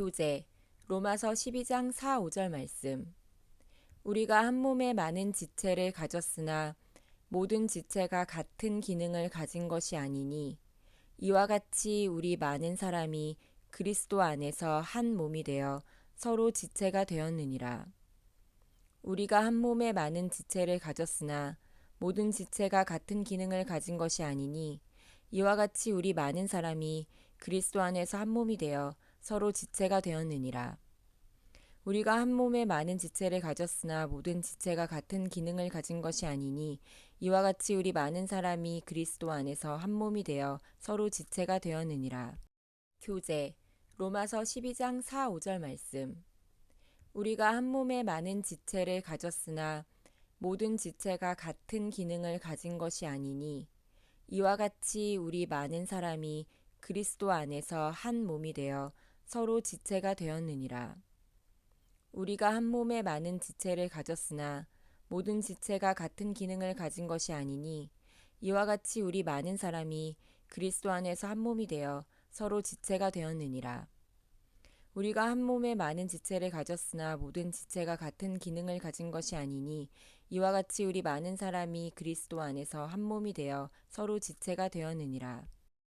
교재 로마서 12장 4, 5절 말씀. 우리가 한 몸에 많은 지체를 가졌으나 모든 지체가 같은 기능을 가진 것이 아니니 이와 같이 우리 많은 사람이 그리스도 안에서 한 몸이 되어 서로 지체가 되었느니라. 우리가 한 몸에 많은 지체를 가졌으나 모든 지체가 같은 기능을 가진 것이 아니니 이와 같이 우리 많은 사람이 그리스도 안에서 한 몸이 되어 서로 지체가 되었느니라. 우리가 한 몸에 많은 지체를 가졌으나 모든 지체가 같은 기능을 가진 것이 아니니 이와 같이 우리 많은 사람이 그리스도 안에서 한 몸이 되어 서로 지체가 되었느니라. 교재 로마서 12장 4, 5절 말씀. 우리가 한 몸에 많은 지체를 가졌으나 모든 지체가 같은 기능을 가진 것이 아니니 이와 같이 우리 많은 사람이 그리스도 안에서 한 몸이 되어 서로 지체가 되었느니라. 우리가 한 몸에 많은 지체를 가졌으나 모든 지체가 같은 기능을 가진 것이 아니니 이와 같이 우리 많은 사람이 그리스도 안에서 한 몸이 되어 서로 지체가 되었느니라. 우리가 한 몸에 많은 지체를 가졌으나 모든 지체가 같은 기능을 가진 것이 아니니 이와 같이 우리 많은 사람이 그리스도 안에서 한 몸이 되어 서로 지체가 되었느니라.